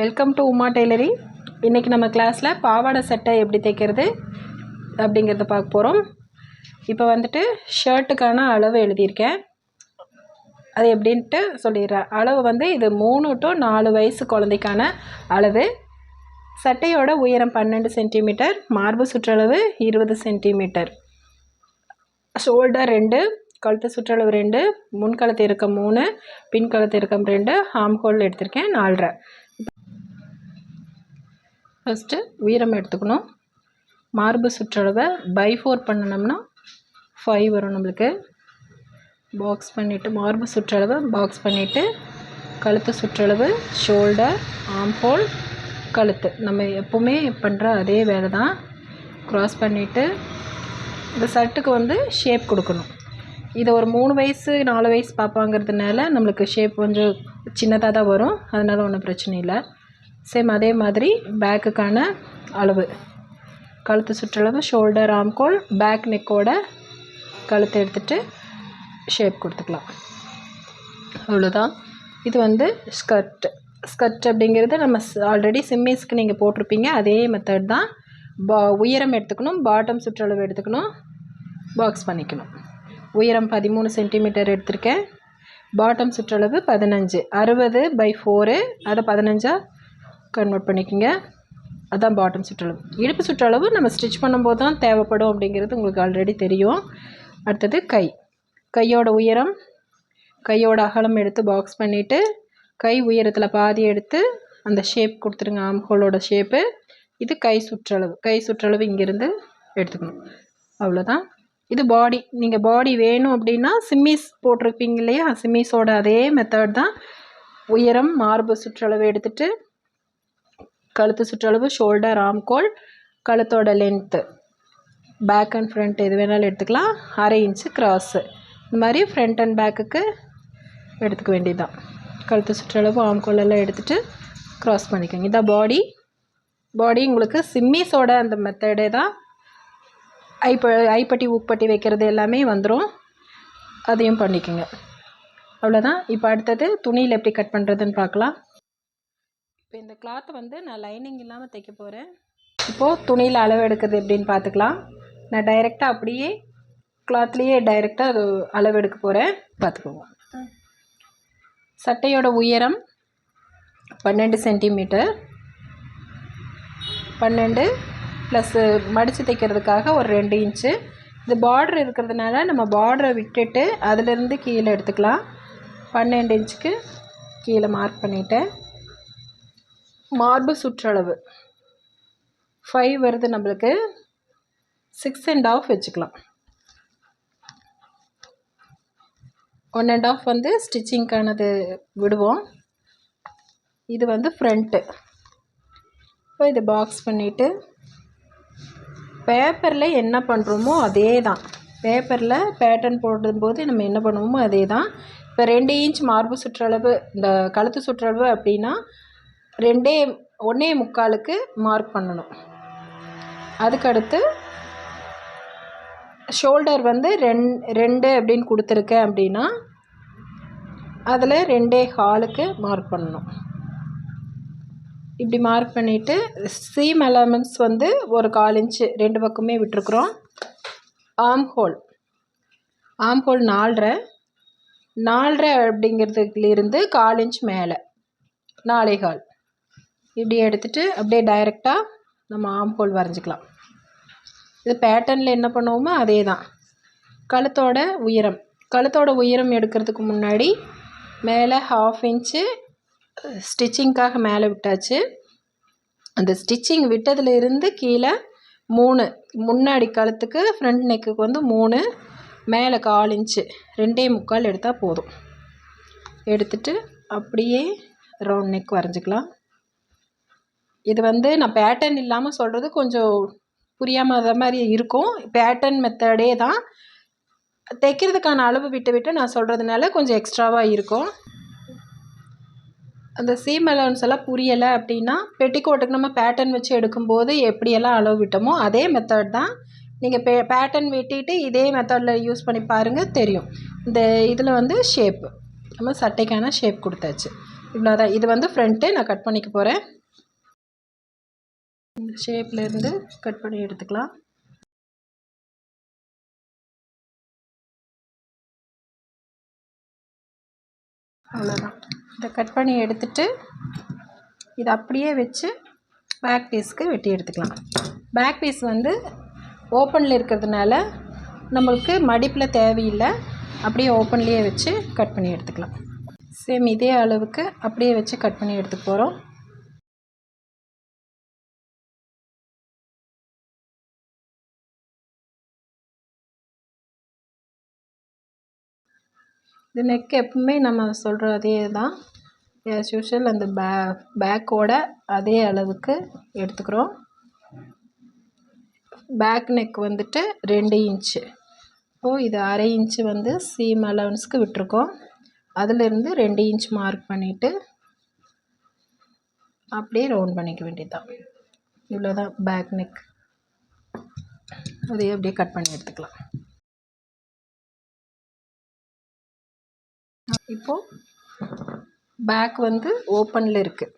Welcome to Uma டெய்லரி இன்றைக்கி நம்ம கிளாஸில் பாவாடை சட்டை எப்படி தைக்கிறது அப்படிங்கிறத பார்க்க போகிறோம் இப்போ வந்துட்டு ஷர்ட்டுக்கான அளவு எழுதியிருக்கேன். அது எப்படின்ட்டு சொல்லிடுறேன். அளவு வந்து இது மூணு டு நாலு வயசு குழந்தைக்கான அளவு. சட்டையோட உயரம் பன்னெண்டு சென்டிமீட்டர் மார்பு சுற்றளவு இருபது சென்டிமீட்டர் ஷோல்டர் ரெண்டு கழுத்து சுற்றளவு ரெண்டு முன் கழுத்து இறக்கம் மூணு பின் கழுத்து இறக்கம் ரெண்டு ஹாம் ஹோல் எடுத்திருக்கேன் நாலரை. ஃபஸ்ட்டு உயரம் எடுத்துக்கணும். மார்பு சுற்றளவை பை ஃபோர் பண்ணினோம்னா ஃபைவ் வரும் நம்மளுக்கு. பாக்ஸ் பண்ணிவிட்டு மார்பு சுற்றளவை பாக்ஸ் பண்ணிவிட்டு கழுத்து சுற்றளவு ஷோல்டர் ஆம்போல் கழுத்து. நம்ம எப்போவுமே பண்ணுற அதே வேலை தான். க்ராஸ் பண்ணிவிட்டு இந்த ஷர்ட்டுக்கு வந்து ஷேப் கொடுக்கணும். இதை ஒரு மூணு வயசு நாலு வயசு பார்ப்பாங்கிறதுனால நம்மளுக்கு ஷேப் கொஞ்சம் சின்னதாக தான் வரும். அதனால் ஒன்றும் பிரச்சனை இல்லை. சேம் அதே மாதிரி பேக்குக்கான அளவு. கழுத்து சுற்றளவு ஷோல்டர் ஆம்கோல் பேக் நெக்கோட கழுத்தை எடுத்துகிட்டு ஷேப் கொடுத்துக்கலாம். அவ்வளோதான் இது வந்து ஸ்கர்ட் ஸ்கர்ட் அப்படிங்கிறது நம்ம ஆல்ரெடி சிம்மிஸ்க்கு நீங்கள் போட்டிருப்பீங்க. அதே மெத்தட் தான். பா உயரம் எடுத்துக்கணும் பாட்டம் சுற்றளவு எடுத்துக்கணும் பாக்ஸ் பண்ணிக்கணும். உயரம் பதிமூணு சென்டிமீட்டர் எடுத்திருக்கேன். பாட்டம் சுற்றளவு பதினஞ்சு. அறுபது பை ஃபோரு அதை பதினஞ்சாக கன்வெர்ட் பண்ணிக்கோங்க. அதுதான் பாட்டம் சுற்றளவு. இடுப்பு சுற்றளவு நம்ம ஸ்டிச் பண்ணும்போது தான் தேவைப்படும் அப்படிங்கிறது உங்களுக்கு ஆல்ரெடி தெரியும். அடுத்தது கை. கையோட உயரம் கையோட அகலம் எடுத்து பாக்ஸ் பண்ணிவிட்டு கை உயரத்தில் பாதி எடுத்து அந்த ஷேப் கொடுத்துருங்க ஆம்ஹோலோட ஷேப்பு இது கை சுற்றளவு. கை சுற்றளவு இங்கேருந்து எடுத்துக்கணும். அவ்வளோதான் இது பாடி நீங்கள் பாடி வேணும் அப்படின்னா சிம்மிஸ் போட்டிருப்பீங்க இல்லையா? சிம்மிஸோட அதே மெத்தட் தான். உயரம் மார்பு சுற்றளவு எடுத்துகிட்டு கழுத்து சுற்றளவு ஷோல்டர் ஆம்கோல் கழுத்தோட லென்த்து பேக் அண்ட் ஃப்ரண்ட் எது வேணாலும் எடுத்துக்கலாம். அரை இன்ச்சு க்ராஸு இந்த மாதிரி ஃப்ரண்ட் அண்ட் பேக்குக்கு எடுத்துக்க வேண்டியதுதான். கழுத்து சுற்றளவு ஆம்கோல் எல்லாம் எடுத்துகிட்டு க்ராஸ் பண்ணிக்கோங்க. இதான் பாடி பாடி உங்களுக்கு சிம்மிஸோட அந்த மெத்தடே தான் ஐப்ப ஐப்பட்டி உப்பட்டி வைக்கிறது எல்லாமே வந்துடும் அதையும் பண்ணிக்கோங்க. அவ்வளோதான் இப்போ அடுத்தது துணியில் எப்படி கட் பண்ணுறதுன்னு பார்க்கலாம். இப்போ இந்த கிளாத்தை வந்து நான் லைனிங் இல்லாமல் தைக்க போகிறேன் இப்போது துணியில் அளவு எடுக்கிறது எப்படின்னு பார்த்துக்கலாம். நான் டைரெக்டாக அப்படியே கிளாத்லேயே டைரெக்டாக அது அளவு எடுக்க போகிறேன் பார்த்துக்குவோம் சட்டையோட உயரம் பன்னெண்டு சென்டிமீட்டர் பன்னெண்டு ப்ளஸ்ஸு மடித்து தைக்கிறதுக்காக ஒரு ரெண்டு இன்ச்சு இது பார்டர் இருக்கிறதுனால நம்ம பார்டரை விட்டுட்டு அதிலிருந்து கீழே எடுத்துக்கலாம். பன்னெண்டு இன்ச்சுக்கு கீழே மார்க் பண்ணிவிட்டேன் மார்பு சுற்றளவு. ஃபைவ் வருது நம்மளுக்கு. சிக்ஸ் அண்ட் ஆஃப் வச்சுக்கலாம். ஒன் அண்ட் ஆஃப் வந்து ஸ்டிச்சிங்க்கானது விடுவோம். இது வந்து ஃப்ரண்ட்டு இப்போ இது பாக்ஸ் பண்ணிவிட்டு பேப்பரில் என்ன பண்ணுறோமோ அதே தான் பேப்பரில் பேட்டர்ன் போடும்போது நம்ம என்ன பண்ணுவோமோ அதே தான் இப்போ ரெண்டு இன்ச் மார்பு சுற்றளவு இந்த கழுத்து சுற்றளவு அப்படின்னா ரெண்டே ஒன்றே முக்காலுக்கு மார்க் பண்ணணும். அதுக்கடுத்து ஷோல்டர் வந்து ரெண் ரெண்டு அப்படின்னு கொடுத்துருக்கேன் அப்படின்னா அதில் ரெண்டே ஹாலுக்கு மார்க் பண்ணணும். இப்படி மார்க் பண்ணிவிட்டு சீம் எலமெண்ட்ஸ் வந்து ஒரு கால் இன்ச்சு ரெண்டு பக்கமே விட்டுருக்குறோம். ஆம் ஹோல் ஆம் ஹோல் நாலரை. நாலரை அப்படிங்கிறதுலேருந்து கால் இன்ச் மேலே. நாலே கால். இப்படி எடுத்துகிட்டு அப்படியே டைரெக்டாக நம்ம ஆம் ஹோல் வரைஞ்சிக்கலாம். இது பேட்டர்னில் என்ன பண்ணுவோமோ அதே தான் கழுத்தோட உயரம். கழுத்தோட உயரம் எடுக்கிறதுக்கு முன்னாடி மேலே ஹாஃப் இன்ச்சு ஸ்டிச்சிங்க்காக மேலே விட்டாச்சு. அந்த ஸ்டிச்சிங் விட்டதுலேருந்து கீழே மூணு முன்னாடி கழுத்துக்கு ஃப்ரண்ட் நெக்குக்கு வந்து மூணு மேலே கால் இன்ச்சு ரெண்டே முக்கால் எடுத்தால் போதும். எடுத்துட்டு அப்படியே ரவுண்ட் நெக் வரைஞ்சிக்கலாம். இது வந்து நான் பேட்டர்ன் இல்லாமல் சொல்கிறது கொஞ்சம் புரியாமல் மாதிரி இருக்கும். பேட்டர்ன் மெத்தடே தான். தைக்கிறதுக்கான அளவு விட்டு விட்டு நான் சொல்கிறதுனால கொஞ்சம் எக்ஸ்ட்ராவாக இருக்கும். அந்த சீம் அலவன்ஸ் எல்லாம் புரியலை அப்படின்னா பெட்டிக்கோட்டுக்கு நம்ம பேட்டர்ன் வச்சு எடுக்கும்போது எப்படியெல்லாம் அளவு விட்டோமோ அதே மெத்தட் தான். நீங்கள் பே பேட்டர்ன் வெட்டிட்டு இதே மெத்தடில் யூஸ் பண்ணி பாருங்கள் தெரியும். இந்த இதில் வந்து ஷேப்பு நம்ம சட்டைக்கான ஷேப் கொடுத்தாச்சு. இவ்வளோதான் இது வந்து ஃப்ரண்ட்டு நான் கட் பண்ணிக்க போகிறேன் இந்த ஷேப்பில் இருந்து கட் பண்ணி எடுத்துக்கலாம். அவ்வளோதான் இதை கட் பண்ணி எடுத்துட்டு இதை அப்படியே வச்சு பேக் பீஸ்க்கு வெட்டி எடுத்துக்கலாம். பேக் பீஸ் வந்து ஓப்பனில் இருக்கிறதுனால நம்மளுக்கு மடிப்பில் தேவையில்லை. அப்படியே ஓப்பன்லேயே வச்சு கட் பண்ணி எடுத்துக்கலாம். சேம் இதே அளவுக்கு அப்படியே வச்சு கட் பண்ணி எடுத்துக்க போகிறோம் இது நெக் எப்பவுமே நம்ம சொல்கிற அதே தான். ஆஸ் யூஷுவல் அந்த பே பேக்கோட அதே அளவுக்கு எடுத்துக்கிறோம். பேக் நெக் வந்துட்டு ரெண்டு இன்ச்சு இப்போது இது அரை இன்ச்சு வந்து சீம் அலவன்ஸ்க்கு விட்டுருக்கோம். அதிலிருந்து ரெண்டு இன்ச் மார்க் பண்ணிவிட்டு அப்படியே ரவுண்ட் பண்ணிக்க வேண்டியதுதான். இவ்வளோதான் பேக் நெக் அதையே அப்படியே கட் பண்ணி எடுத்துக்கலாம். இப்போது பேக் வந்து ஓப்பனில் இருக்குது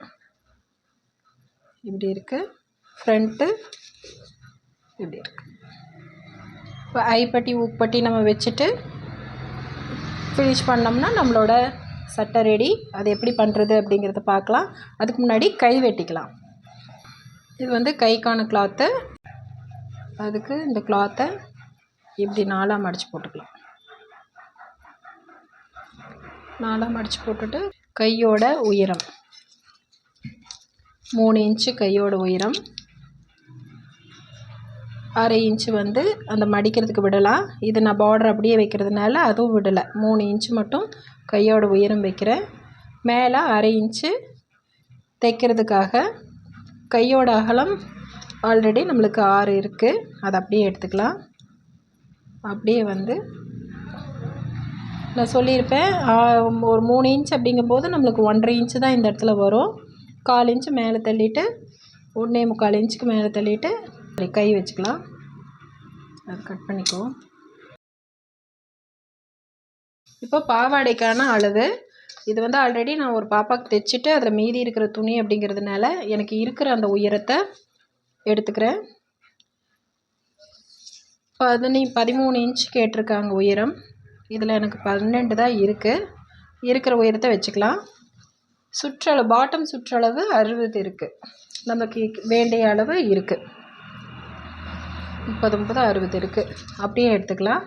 இப்படி இருக்குது ஃப்ரண்ட்டு இப்படி இருக்குது இப்போ ஐப்பட்டி உப்பட்டி நம்ம வச்சுட்டு ஃபினிஷ் பண்ணோம்னா நம்மளோட சட்டை ரெடி அது எப்படி பண்ணுறது அப்படிங்கிறத பார்க்கலாம். அதுக்கு முன்னாடி கை வெட்டிக்கலாம். இது வந்து கைக்கான கிளாத்து அதுக்கு இந்த கிளாத்தை இப்படி நாளாக மடித்து போட்டுக்கலாம். நாலாக மடித்து போட்டுட்டு கையோட உயரம். மூணு இன்ச்சு கையோட உயரம். அரை இன்ச்சு வந்து அந்த மடிக்கிறதுக்கு விடலாம் இது நான் பார்டர் அப்படியே வைக்கிறதுனால அதுவும் விடலை. மூணு இன்ச்சு மட்டும் கையோட உயரம் வைக்கிறேன். மேலே அரை இன்ச்சு தைக்கிறதுக்காக கையோட அகலம் ஆல்ரெடி நம்மளுக்கு ஆறு இருக்குது அதை அப்படியே எடுத்துக்கலாம். அப்படியே வந்து நான் சொல்லியிருப்பேன் ஒரு மூணு இன்ச் அப்படிங்கும்போது நம்மளுக்கு ஒன்றரை இன்ச்சு தான் இந்த இடத்துல வரும். கால் இன்ச்சு மேலே தள்ளிட்டு ஒன்றே முக்கால் இன்ச்சுக்கு மேலே தள்ளிட்டு கை வச்சுக்கலாம். அது கட் பண்ணிக்குவோம். இப்போ பாவாடைக்கான அளவு. இது வந்து ஆல்ரெடி நான் ஒரு பாப்பாவுக்கு தைச்சிட்டு அதில் மீதி இருக்கிற துணி அப்படிங்கிறதுனால எனக்கு இருக்கிற அந்த உயரத்தை எடுத்துக்கிறேன். பதினி பதிமூணு இன்ச் கேட்டிருக்காங்க உயரம். இதில் எனக்கு பன்னெண்டு தான் இருக்குது இருக்கிற உயரத்தை வச்சுக்கலாம். சுற்றளவு பாட்டம் சுற்றளவு அறுபது இருக்குது நமக்கு வேண்டிய அளவு இருக்குது முப்பது முப்பது அறுபது இருக்குது அப்படியே எடுத்துக்கலாம்.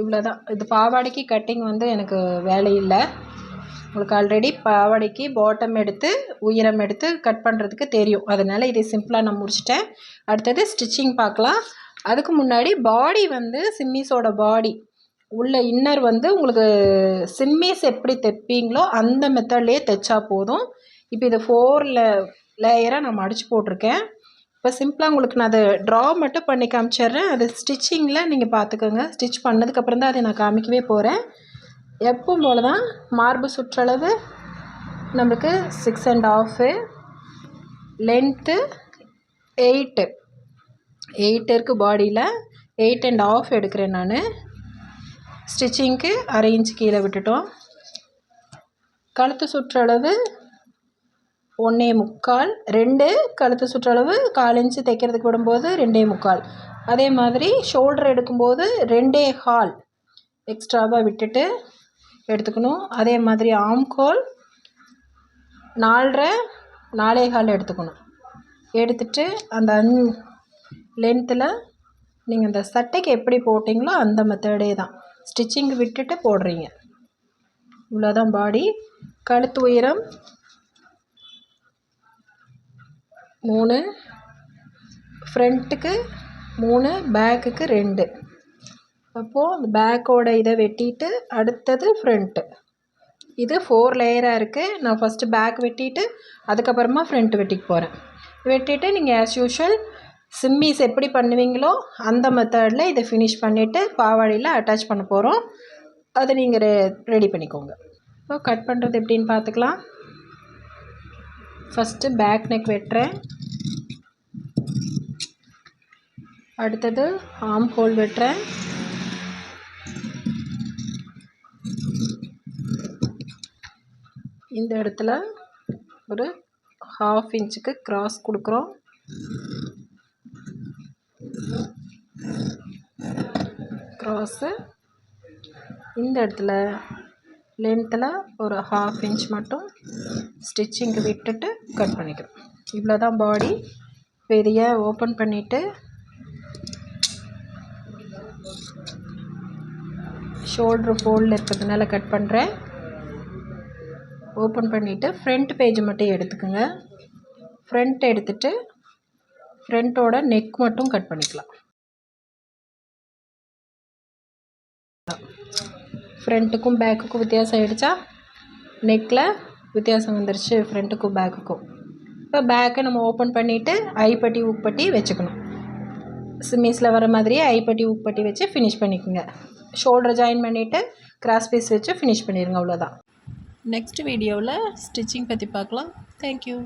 இவ்வளோ தான் இது பாவாடைக்கு கட்டிங் வந்து எனக்கு வேலை இல்லை. உங்களுக்கு ஆல்ரெடி பாவாடைக்கு பாட்டம் எடுத்து உயரம் எடுத்து கட் பண்ணுறதுக்கு தெரியும். அதனால் இதை சிம்பிளாக நான் முடிச்சிட்டேன். அடுத்தது ஸ்டிச்சிங் பார்க்கலாம். அதுக்கு முன்னாடி பாடி வந்து சிம்மிஸோட பாடி உள்ள இன்னர் வந்து உங்களுக்கு சிம்மிஸ் எப்படி தைப்பீங்களோ அந்த மெத்தட்லேயே தைச்சா போதும். இப்போ இது ஃபோர் லேயராக நான் மடித்து போட்டிருக்கேன். இப்போ சிம்பிளாக உங்களுக்கு நான் அதை ட்ரா மட்டும் பண்ணி காமிச்சிட்றேன். அது ஸ்டிச்சிங்கில் நீங்கள் பார்த்துக்கோங்க ஸ்டிச் பண்ணதுக்கப்புறம் தான் அதை நான் காமிக்கவே போகிறேன் எப்பவும் போல் தான் மார்பு சுற்றளவு நம்மளுக்கு six and half length eight eight இருக்குது பாடியில் எயிட் அண்ட் ஆஃப் எடுக்கிறேன் நான். ஸ்டிச்சிங்க்கு அரை இன்ச் கீழே விட்டுட்டோம். கழுத்து சுற்றளவு ஒன்றே முக்கால் ரெண்டு கழுத்து சுற்றளவு கால் இன்ச்சு தைக்கிறதுக்கு விடும்போது ரெண்டே முக்கால். அதே மாதிரி ஷோல்டர் எடுக்கும்போது ரெண்டே ஹால் எக்ஸ்ட்ராவாக விட்டுட்டு எடுத்துக்கணும். அதே மாதிரி ஆம்கோல் நாலரை நாலே ஹால் எடுத்துக்கணும். எடுத்துட்டு அந்த அந் லென்த்தில் நீங்கள் அந்த சட்டைக்கு எப்படி போட்டிங்களோ அந்த மெத்தடே தான். ஸ்டிச்சிங் விட்டுட்டு போடுறீங்க. இவ்வளோதான் பாடி கழுத்து உயரம் மூணு ஃப்ரண்ட்டுக்கு மூணு பேக்குக்கு ரெண்டு. அப்போது அந்த பேக்கோட இதை வெட்டிட்டு அடுத்தது ஃப்ரண்ட்டு இது ஃபோர் லேயராக இருக்குது நான் ஃபஸ்ட்டு பேக் வெட்டிட்டு அதுக்கப்புறமா ஃப்ரண்ட் வெட்டிக்கு போகிறேன் வெட்டிட்டு நீங்கள் ஆஸ் யூஷுவல் சிம்மிஸ் எப்படி பண்ணுவீங்களோ அந்த மெத்தடில் இதை ஃபினிஷ் பண்ணிவிட்டு பாவாடையில் அட்டாச் பண்ண போகிறோம் அதை நீங்கள் ரெ ரெடி பண்ணிக்கோங்க. இப்போ கட் பண்ணுறது எப்படின்னு பார்த்துக்கலாம் ஃபஸ்ட்டு பேக் நெக் வெட்டுறேன். அடுத்தது ஆம் ஹோல் வெட்டுறேன். இந்த இடத்துல ஒரு ஹாஃப் இன்ச்சுக்கு கிராஸ் கொடுக்குறோம். க்ராஸு இந்த இடத்துல லென்த்தில் ஒரு ஹாஃப் இன்ச் மட்டும் ஸ்டிச்சிங்க்கு விட்டுட்டு கட் பண்ணிக்கிறோம் இவ்வளோ தான் பாடி பெரிய ஓப்பன் பண்ணிவிட்டு ஷோல்ட்ரு ஃபோல்டில் இருக்கிறதுனால கட் பண்ணுறேன் ஓப்பன் பண்ணிவிட்டு ஃப்ரண்ட் பேஜ் மட்டும் எடுத்துக்கோங்க. ஃப்ரண்ட் எடுத்துகிட்டு ஃப்ரண்ட்டோட நெக் மட்டும் கட் பண்ணிக்கலாம். ஃப்ரண்ட்டுக்கும் பேக்குக்கும் வித்தியாசம் ஆகிடுச்சா நெக்கில் வித்தியாசம் வந்துருச்சு ஃப்ரண்ட்டுக்கும் பேக்குக்கும் இப்போ பேக்கை நம்ம ஓப்பன் பண்ணிவிட்டு ஐப்பட்டி உப்பட்டி வச்சுக்கணும். சிம்மிஸில் வர மாதிரியே ஐப்பட்டி உப்பட்டி வச்சு ஃபினிஷ் பண்ணிக்கோங்க. ஷோல்டர் ஜாயின் பண்ணிவிட்டு கிராஸ் பீஸ் வச்சு ஃபினிஷ் பண்ணிடுங்க அவ்வளோதான் நெக்ஸ்ட் வீடியோவில் ஸ்டிச்சிங் பற்றி பார்க்கலாம். தேங்க்யூ